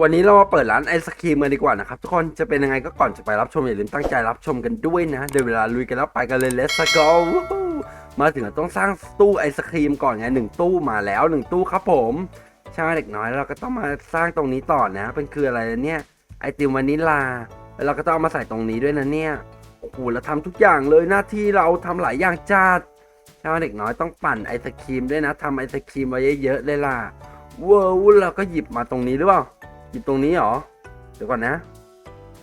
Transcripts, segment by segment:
วันนี้เรามาเปิดร้านไอศครีมกันดีกว่านะครับทุกคนจะเป็นยังไงก็ก่อนจะไปรับชมอย่าลืมตั้งใจรับชมกันด้วยนะเดี๋ยวเวลาลุยกันแล้วไปกันเลย let's go มาถึงต้องสร้างตู้ไอศครีมก่อนไงหนึ่งตู้มาแล้วหนึ่งตู้ครับผมใช่เด็กน้อยเราก็ต้องมาสร้างตรงนี้ต่อนะเป็นคืออะไรเนี่ยไอติมวานิลลาแล้วเราก็ต้องเอามาใส่ตรงนี้ด้วยนะเนี่ยโอ้โหเราทำทุกอย่างเลยหน้าที่เราทำหลายอย่างจัดใช่เด็กน้อยต้องปั่นไอศครีมด้วยนะทำไอศครีมไว้เยอะๆเลยล่ะเว้าวเราก็หยิบมาตรงนี้หรือเปล่า ยิบตรงนี้เหรอ เดี๋ยวก่อนนะ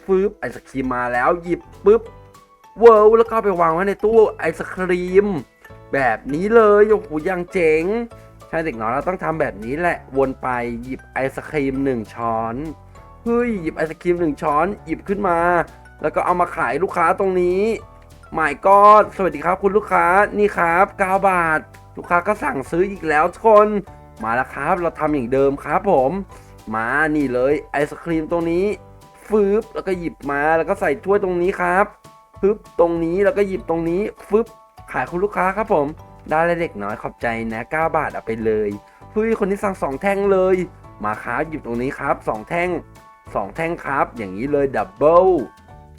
ฟืบไอศครีมมาแล้วหยิบปุ๊บเวิร์แล้วก็ไปวางไว้ในตู้ไอศครีม แบบนี้เลยโอ้โหยังเจ๋งใช่เด็กน้อยเราต้องทำแบบนี้แหละวนไปหยิบไอศครีมหนึ่งช้อนเฮ้ยหยิบไอศครีมหนึ่งช้อน หยิบขึ้นมา แล้วก็เอามาขายลูกค้าตรงนี้หมายก็สวัสดีครับคุณลูกค้านี่ครับ9บาท ลูกค้าก็สั่งซื้ออีกแล้วทุกคนมาแล้วครับ เราทำอย่างเดิมครับผม มานี่เลยไอศครีมตรงนี้ฟืบแล้วก็หยิบมาแล้วก็ใส่ถ้วยตรงนี้ครับฟึบตรงนี้แล้วก็หยิบตรงนี้ฟึบขายคุณลูกค้าครับผม ได้เลยเด็กน้อยขอบใจนะ 9 บาทเอาไปเลยเฮ้ยคนที่สั่งสองแท่งเลย มาครับหยิบตรงนี้ครับสองแท่งสองแท่งครับ อย่างนี้เลยดับเบิล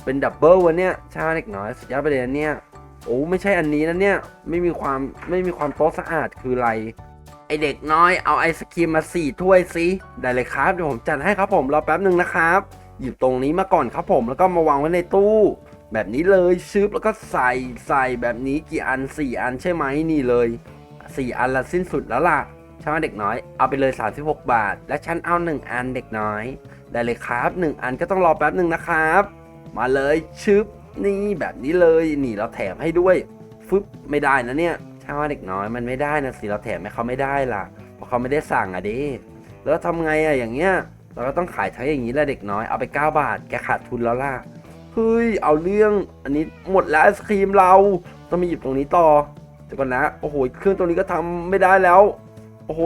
เป็นดับเบิลวันเนี้ยชาเด็กน้อยสุดยอดไปเลยนะเนี่ยโอ้ไม่ใช่อันนี้นะเนี่ยไม่มีความไม่มีความโต๊ะสะอาดคืออะไร ไอเด็กน้อยเอาไอศครีมมาสี่ถ้วยสิได้เลยครับเดี๋ยวผมจัดให้ครับผมรอแป๊บหนึ่งนะครับหยิบตรงนี้มาก่อนครับผมแล้วก็มาวางไว้ในตู้ แบบนี้เลยชึบแล้วก็ใส่ใส่แบบนี้กี่อันสี่อันใช่ไหมนี่เลยสี่อันละสิ้นสุดแล้วล่ะใช่ไหมเด็กน้อยเอาไปเลย 36 บาท และฉันเอาหนึ่งอันเด็กน้อย ได้เลยครับหนึ่งอันก็ต้องรอแป๊บหนึ่งนะครับ มาเลยชึบนี่แบบนี้เลยนี่เราแถมให้ด้วยฟึบไม่ได้นะเนี่ย ถ้าว่าเด็กน้อยมันไม่ได้นะสิเราแถมให้เขาไม่ได้ล่ะเพราะเขาไม่ได้สั่งอะดิแล้วทำไงอะอย่างเงี้ยเราก็ต้องขายทั้งอย่างนี้แหละเด็กน้อยเอาไป9บาทแกขาดทุนแล้วล่ะเฮ้ยเอาเรื่องอันนี้หมดแล้วไอศครีมเราต้องมาหยิบตรงนี้ต่อเดี๋ยวก่อนนะโอ้โหเครื่องตรงนี้ก็ทำไม่ได้แล้ว โอ้โห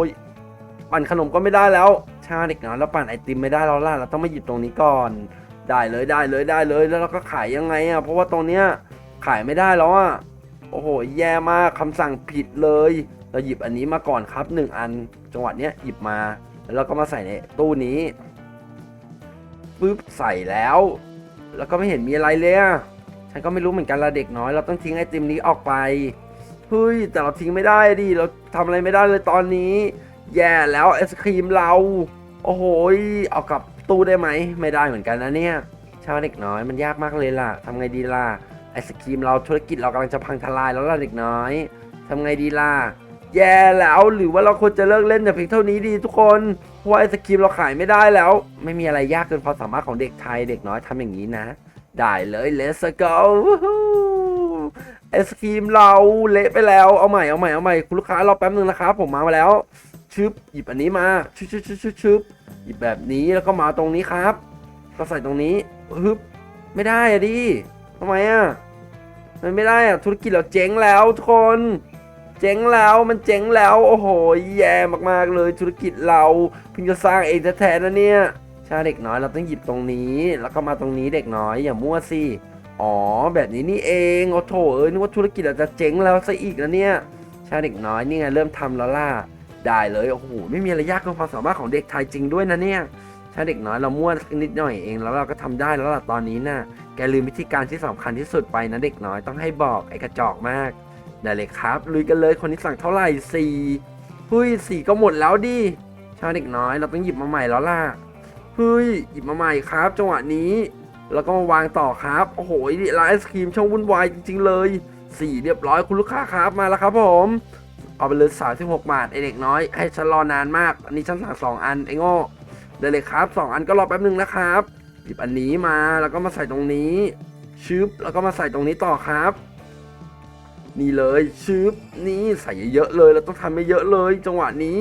ปั่นขนมก็ไม่ได้แล้วชาเด็กน้อยแล้วปั่นไอติมไม่ได้แล้วล่ะเราต้องมาหยิบตรงนี้ก่อน ได้เลยได้เลยได้เลยแล้วเราก็ขายยังไงอะเพราะว่าตรงเนี้ยขายไม่ได้แล้วอะ โอ้โห แย่มากคำสั่งผิดเลย เราหยิบอันนี้มาก่อนครับหนึ่งอัน จังหวะเนี้ยหยิบมา แล้วเราก็มาใส่ในตู้นี้ปึ๊บใส่แล้ว แล้วก็ไม่เห็นมีอะไรเลยอะฉันก็ไม่รู้เหมือนกันละเด็กน้อย เราต้องทิ้งไอติมนี้ออกไปเฮ้ยแต่เราทิ้งไม่ได้ดิ เราทำอะไรไม่ได้เลยตอนนี้ แย่แล้วไอศครีมเรา โอ้โหเอากลับตู้ได้ไหม ไม่ได้เหมือนกันนะเนี่ยชาวเด็กน้อยมันยากมากเลยล่ะทำไงดีล่ะ ไอศครีมเราธุรกิจเรากำลังจะพังทลายแล้วล่ะเด็กน้อยทำไงดีล่ะแย่แล้วหรือว่าเราควรจะเลิกเล่นแต่เพียงเท่านี้ดีทุกคนเพราะไอศครีมเราขายไม่ได้แล้ว ไม่มีอะไรยากเกินความสามารถของเด็กไทยเด็กน้อยทำอย่างนี้นะ ได้เลย let's go ไอศครีมเราเละไปแล้วเอาใหม่เอาใหม่เอาใหม่คุณลูกค้ารอแป๊บนึงนะครับผมมามาแล้วชึบหยิบอันนี้มาชึบชึบชึบชึบชึบหยิบแบบนี้แล้วก็มาตรงนี้ครับ ก็ใส่ตรงนี้ฮึบไม่ได้อะดิ ทำไมอะ มันไม่ได้อะธุรกิจเราเจ๊งแล้วทุกคน เจ๊งแล้วมันเจ๊งแล้ว โอ้โห แย่มากๆเลยธุรกิจเราเพิ่งจะสร้างเองแท้ๆนะเนี่ยใช่เด็กน้อยเราต้องหยิบตรงนี้ แล้วก็มาตรงนี้เด็กน้อยอย่ามั่วสิอ๋อ แบบนี้นี่เองโอ้โถเอ้ยนึกว่าธุรกิจเราจะเจ๊งแล้วซะอีกนะเนี่ยใช่เด็กน้อยนี่ไงเริ่มทำแล้วล่ะได้เลยโอ้โหไม่มีอะไรยากเกินความสามารถของเด็กไทยจริงด้วยนะเนี่ยใช่เด็กน้อยเรามั่วนิดหน่อยเองแล้วเราก็ทำได้แล้วล่ะตอนนี้น่ะ แกลืมวิธีการที่สำคัญที่สุดไปนะเด็กน้อยต้องให้บอกไอ้กระจอกมาก ได้เลยครับลุยกันเลยคนที่สั่งเท่าไหร่สี่เฮ้ยสี่ก็หมดแล้วดิชาวเด็กน้อยเราต้องหยิบมาใหม่แล้วล่ะเฮ้ยหยิบมาใหม่ครับ จังหวะนี้ แล้วก็มาวางต่อครับ โอ้โหร้านไอศครีมช่างวุ่นวายจริง ๆ เลยสี่เรียบร้อยคุณลูกค้าครับมาแล้วครับผม เอาไปเลย36บหกบาทไอเด็กน้อย ให้ฉันรอนานมาก อันนี้ฉันสั่งสองอันไอโง่ได้เลยครับสองอันก็รอแป๊บนึงนะครับ หยิบอันนี้มาแล้วก็มาใส่ตรงนี้ชึบแล้วก็มาใส่ตรงนี้ต่อครับ นี่เลยชึบนี่ใส่เยอะๆเลยเราต้องทำให้เยอะเลย จังหวะนี้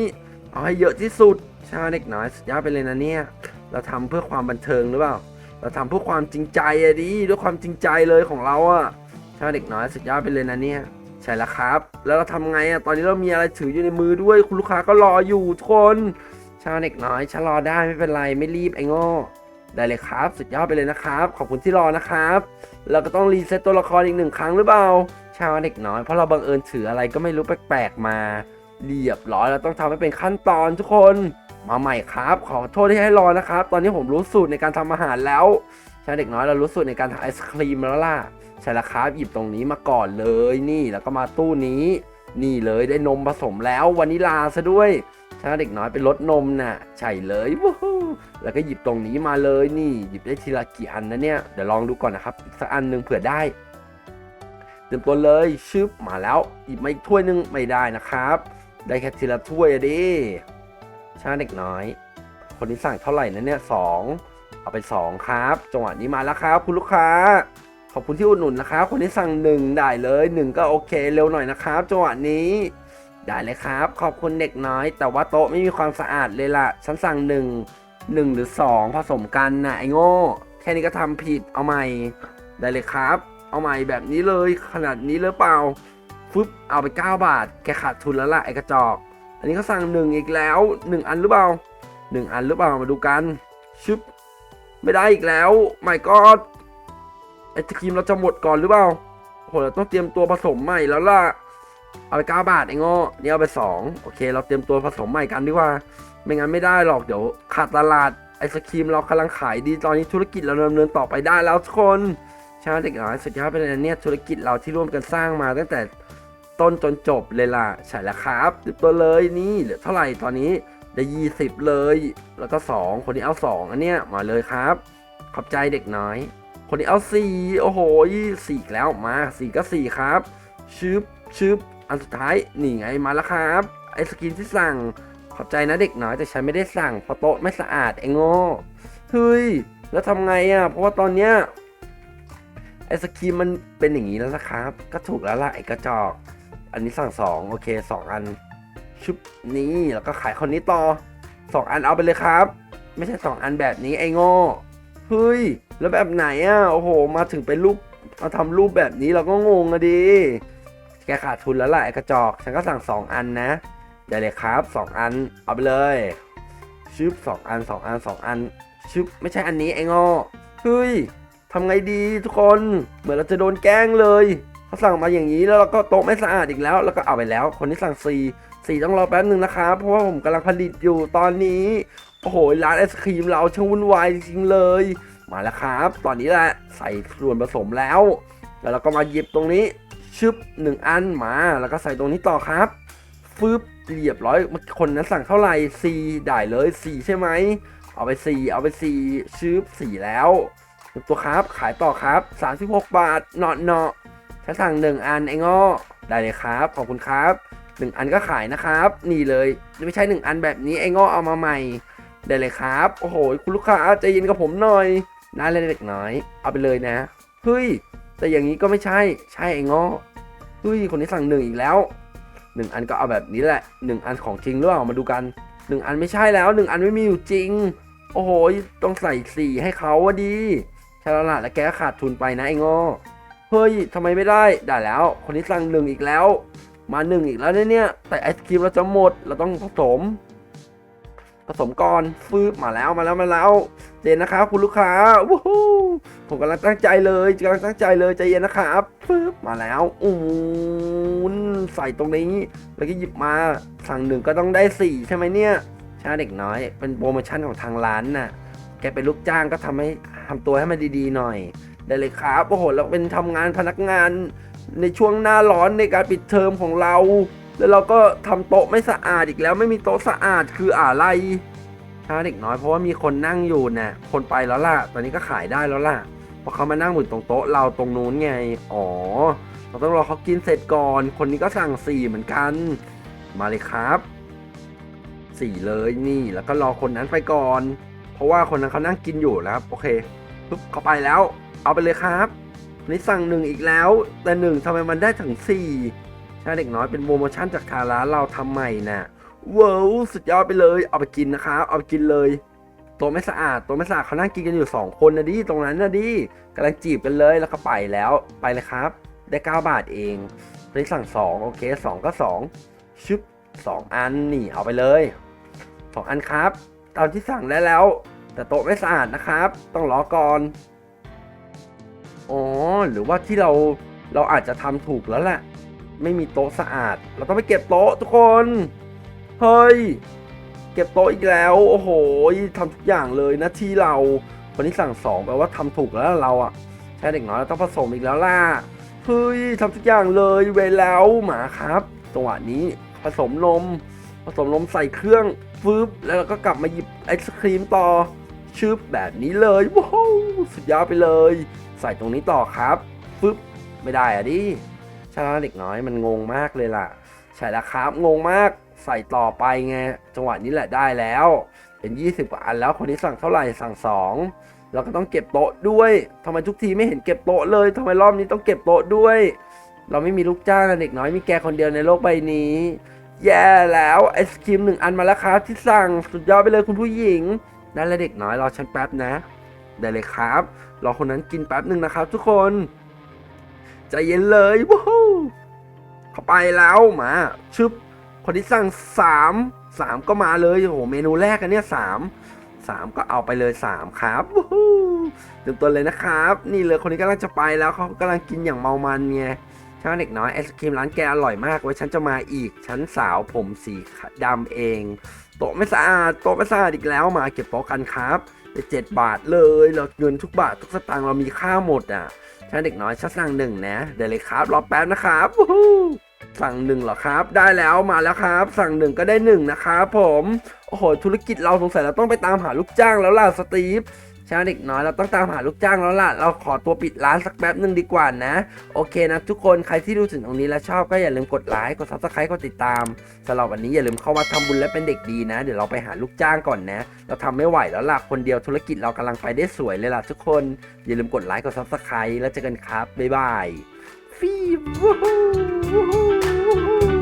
เอาให้เยอะที่สุดใช่เด็กน้อยสุดยอดไปเลยนะเนี่ยเราทำเพื่อความบันเทิงหรือเปล่า เราทำเพื่อความจริงใจอะดิด้วยความจริงใจเลยของเราอะใช่เด็กน้อยสุดยอดไปเลยนะเนี่ยใช่แล้วครับ แล้วเราทำไงอะตอนนี้เรามีอะไรถืออยู่ในมือด้วย คุณลูกค้าก็รออยู่ทุกคนช่ไหมเด็กน้อยชะลอได้ไม่เป็นไรไม่รีบไอ้โง่ ได้เลยครับ สุดยอดไปเลยนะครับ ขอบคุณที่รอนะครับ เราก็ต้องรีเซ็ตตัวละครอีกหนึ่งครั้งหรือเปล่า ชาวเด็กน้อย เพราะเราบังเอิญถืออะไรก็ไม่รู้แปลกๆมา เรียบร้อยเราต้องทำให้เป็นขั้นตอนทุกคน มาใหม่ครับ ขอโทษที่ให้รอนะครับ ตอนนี้ผมรู้สูตรในการทำอาหารแล้วใช่เด็กน้อยเรารู้สูตรในการทำไอศครีมแล้วล่ะ ใช่ล้วครับหยิบตรงนี้มาก่อนเลย นี่แล้วก็มาตู้นี้ นี่เลยได้นมผสมแล้ววานิลาซะด้วย ใช่เด็กน้อยเป็นรสนมน่ะใช่เลยวู้แล้วก็หยิบตรงนี้มาเลยนี่ หยิบได้ทีละกี่อันนะเนี่ยเดี๋ยวลองดูก่อนนะครับอีกสักอันหนึ่งเผื่อได้เตรียมตัวเลยชึบมาแล้วหยิบมาอีกถ้วยหนึงไม่ได้นะครับ ได้แค่ทีละถ้วยดิชาเด็กน้อย คนนี้สั่งเท่าไหร่นะเนี่ยสองเอาไปสองครับ จังหวะนี้มาแล้วครับ คุณลูกค้าขอบคุณที่อุดหนุนนะครับ คนที่สั่งหนึ่งได้เลยหนึ่งก็โอเคเร็วหน่อยนะครับจังหวะนี้ ได้เลยครับ ขอบคุณเด็กน้อย แต่ว่าโต๊ะไม่มีความสะอาดเลยล่ะ ฉันสั่งหนึ่งหนึ่งหรือสองผสมกันนะไอ้โง่ แค่นี้ก็ทำผิดเอาใหม่ ได้เลยครับ เอาใหม่แบบนี้เลยขนาดนี้หรือเปล่าฟึบเอาไป 9 บาท แกขาดทุนแล้วล่ะไอ้กระจอก อันนี้ก็สั่งหนึ่งอีกแล้วหนึ่งอันหรือเปล่าหนึ่งอันหรือเปล่ามาดูกันชึบไม่ได้อีกแล้วไม่ก็ไอศครีมเราจะหมดก่อนหรือเปล่าโหเราต้องเตรียมตัวผสมใหม่แล้วล่ะ เอาไป9บาทไอ้โง่นี่เอาไป2โอเค เราเตรียมตัวผสมใหม่กันดีกว่า ไม่งั้นไม่ได้หรอกเดี๋ยวขาดตลาดไอศครีมเรากำลังขายดีตอนนี้ธุรกิจเราดำเนินต่อไปได้แล้วทุกคนชาเด็กน้อยสุดยอดไปเลยนเนี่ยธุรกิจเราที่ร่วมกันสร้างมาตั้งแต่ต้นจนจบเลยล่ะใช่แล้วครับติดตัวเลยนี่เหลือเท่าไหร่ตอนนี้ได้ยี่สิบเลย แล้วก็ 2 คนนี้เอา 2 อันเนี้ยมาเลยครับ ขอบใจเด็กน้อย คนนี้เอา 4 โอ้โหสี่แล้วมา 4 ก็ 4 ครับชึบชึบ อันสุดท้ายนี่ไงมาแล้วครับ ไอสกินที่สั่ง ขอบใจนะเด็กน้อยแต่ฉันไม่ได้สั่งเพราะโต๊ะไม่สะอาดไอ้โง่เฮ้ยแล้วทำไงอะ เพราะว่าตอนเนี้ยไอศครีมมันเป็นอย่างนี้แล้วนะครับ ก็ถูกแล้วล่ะไอ้กระจอก อันนี้สั่งสองโอเคสองอันชุบนี้แล้วก็ขายคนนี้ต่อสองอันเอาไปเลยครับ ไม่ใช่สองอันแบบนี้ไอ้โง่เฮ้ย แล้วแบบไหนอะ โอ้โห มาถึงเป็นรูปมาทำรูปแบบนี้เราก็งงอะดิ แกขาดทุนแล้วล่ะไอ้กระจอก ฉันก็สั่งสองอันนะได้เลยครับสองอัน เอาไปเลยชึบสองอันสองอันสองอันชึบไม่ใช่อันนี้ไอ้ง่เฮ้ยทำไงดีทุกคนเหมือนเราจะโดนแกล้งเลยเขาสั่งมาอย่างนี้แล้วเราก็โต๊ะไม่สะอาดอีกแล้ว แล้วก็เอาไปแล้ว คนที่สั่งสี่สี่ต้องรอแป๊บหนึ่งนะครับเพราะว่าผมกำลังผลิตอยู่ตอนนี้โอ้โหร้านไอศครีมเราช่างวุ่นวายจริงเลย มาแล้วครับ ตอนนี้แหละใส่ส่วนผสมแล้ว แล้วเราก็มาหยิบตรงนี้ ชึบหนึ่งอันมา แล้วก็ใส่ตรงนี้ต่อครับฟึบเรียบร้อย คนนั้นสั่งเท่าไหร่สี่ได้เลยสี่ใช่ไหม เอาไปสี่เอาไปสี่ชึบสี่แล้วตัวครับ ขายต่อครับ 36 บาทเนาะเนาะถ้าสั่งหนึ่งอันไอ้งอได้เลยครับ ขอบคุณครับหนึ่งอันก็ขายนะครับ นี่เลยไม่ใช่หนึ่งอันแบบนี้ไอ้งอเอามาใหม่ ได้เลยครับ โอ้โห คุณลูกค้าใจเย็นกับผมหน่อยน่าเล่นเล็กน้อย เอาไปเลยนะ เฮ้ย แต่อย่างนี้ก็ไม่ใช่ ใช่ไอ้งอ ฮ้ยคนนี้สั่งหนึ่งอีกแล้วหนึ่งอันก็เอาแบบนี้แหละหนึ่งอันของจริงหรือเปล่ามาดูกันหนึ่งอันไม่ใช่แล้วหนึ่งอันไม่มีอยู่จริง โอ้โหต้องใส่สี่ให้เขาวะดีชาลล่ะและแกขาดทุนไปนะไอ้งอเฮ้ยทำไมไม่ได้ได้แล้ว คนนี้สั่งหนึ่งอีกแล้ว มาหนึ่งอีกแล้วเนี่ยแต่ไอศครีมเราจะหมดเราต้องผสม ผสมก่อนฟืบมาแล้วมาแล้วมาแล้วเย็นนะครับคุณลูกค้าวู้ฮู้ผมกำลังตั้งใจเลยกำลังตั้งใจเลยใจเย็นนะครับฟืบมาแล้วอู้นใส่ตรงนี้แล้วก็หยิบมาสั่งหนึ่งก็ต้องได้สี่ใช่ไหมเนี่ยช่เด็กน้อย เป็นโปรโมชั่นของทางร้านน่ะแกเป็นลูกจ้างก็ทำให้ทำตัวให้มันดีๆหน่อย ได้เลยครับโอ้โหเราเป็นทำงานพนักงานในช่วงหน้าร้อนในการปิดเทอมของเรา แล้วเราก็ทำโต๊ะไม่สะอาดอีกแล้วไม่มีโต๊ะสะอาดคืออะไรถ้าเด็กน้อยเพราะว่ามีคนนั่งอยู่น่ะคนไปแล้วล่ะ ตอนนี้ก็ขายได้แล้วล่ะเพราะเขามานั่งอยู่ตรงโต๊ะเราตรงนู้นไง อ๋อ เราต้องรอเขากินเสร็จก่อน คนนี้ก็สั่งสี่เหมือนกัน มาเลยครับสี่เลยนี่ แล้วก็รอคนนั้นไปก่อน เพราะว่าคนนั้นเขานั่งกินอยู่นะครับ โอเคปุ๊บเขาไปแล้ว เอาไปเลยครับนนี่สั่งหนึ่งอีกแล้ว แต่หนึ่งทำไมมันได้ถึงสี่ ใช่เด็กน้อยเป็นโปรโมชั่นจากทางร้านเราทำใหม่นะว้าวสุดยอดไปเลย เอาไปกินนะครับเอาไปกินเลยตัวไม่สะอาดตัวไม่สะอาดเขานั่งกินกันอยู่สองคนนะดิตรงนั้นนะดิกำลังจีบกันเลยแล้วก็ไปแล้วไปเลยครับ ได้เก้าบาทเองตอนนี้สั่งสองโอเคสองก็สองชึบสองอันนี่เอาไปเลยสองอันครับ ตามที่สั่งได้แล้ว แต่โต๊ะไม่สะอาดนะครับ ต้องรอก่อนอ๋อหรือว่าที่เราเราอาจจะทำถูกแล้วแหละ ไม่มีโต๊ะสะอาด เราต้องไปเก็บโต๊ะทุกคน เฮ้ย เก็บโต๊ะอีกแล้ว โอ้โหทำทุกอย่างเลยนะที่เราคนที่สั่งสองแปลว่าทำถูกแล้วเราอะใช่เด็กน้อยเราต้องผสมอีกแล้วล่ะ เฮ้ยทำทุกอย่างเลยเวแล้วหมาครับจังหวะนี้ผสมนมผสมนมใส่เครื่องฟึบแล้วเราก็กลับมาหยิบไอศครีมต่อชึบแบบนี้เลยว้าวสุดยอดไปเลย ใส่ตรงนี้ต่อครับฟึบไม่ได้อะดิ ช่แล้วเด็กน้อยมันงงมากเลยล่ะ ใช่แล้วครับงงมากใส่ต่อไปไงจังหวะนี้แหละได้แล้ว เป็น 20กว่าอันแล้วคนนี้สั่งเท่าไหร่สั่งสองเราก็ต้องเก็บโต๊ะด้วยทำไมทุกทีไม่เห็นเก็บโต๊ะเลยทำไมรอบนี้ต้องเก็บโต๊ะด้วย เราไม่มีลูกจ้างนะเด็กน้อยมีแกคนเดียวในโลกใบนี้ แย่แล้วไอศครีมหนึ่งอันมาแล้วครับที่สั่งสุดยอดไปเลยคุณผู้หญิงนั่นแหละเด็กน้อยรอฉันแป๊บนะได้เลยครับรอคนนั้นกินแป๊บหนึ่งนะครับ ทุกคนใจเย็นเลยว้า ไปแล้วมาชึบคนที่สั่งสามสามก็มาเลยโอ้โหเมนูแรกกันเนี่ยสามสามก็เอาไปเลยสามครับว้าวเต็มตัวเลยนะครับ นี่เลยคนนี้กำลังจะไปแล้วเขากำลังกินอย่างเมามันไงช่างเด็กน้อยไอศครีมร้านแกอร่อยมากไว้ฉันจะมาอีกฉันสาวผมสีดำเองโต๊ะไม่สะอาดโต๊ะไม่สะอาดอีกแล้วมาเก็บโต๊ะกันครับได้เจ็ดบาทเลยเราเงินทุกบาททุกสตางค์เรามีค่าหมดอะช่างเด็กน้อยฉันสั่งหนึ่งนะเดี๋ยวเลยครับรอแป๊บนะครับวู้ฮู้ สั่งหนึ่งเหรอครับ ได้แล้วมาแล้วครับ สั่งหนึ่งก็ได้หนึ่งนะครับผมโอ้โหธุรกิจเราสงสัยเราต้องไปตามหาลูกจ้างแล้วล่ะสตีฟชาเด็กน้อยเราต้องตามหาลูกจ้างแล้วล่ะ เราขอตัวปิดร้านสักแป๊บหนึ่งดีกว่านะ โอเคนะทุกคนใครที่ดูถึงตรงนี้แล้วชอบก็อย่าลืมกดไลค์กดซับสไครต์กดติดตามสำหรับวันนี้อย่าลืมเข้ามาทำบุญและเป็นเด็กดีนะ เดี๋ยวเราไปหาลูกจ้างก่อนนะ เราทำไม่ไหวแล้วล่ะคนเดียวธุรกิจเรากำลังไปได้สวยเลยล่ะทุกคนอย่าลืมกดไลค์กดซับสไครต์แล้วเจอกันครับบ๊ายบาย Fee! Woohoo! Woohoo! Woohoo!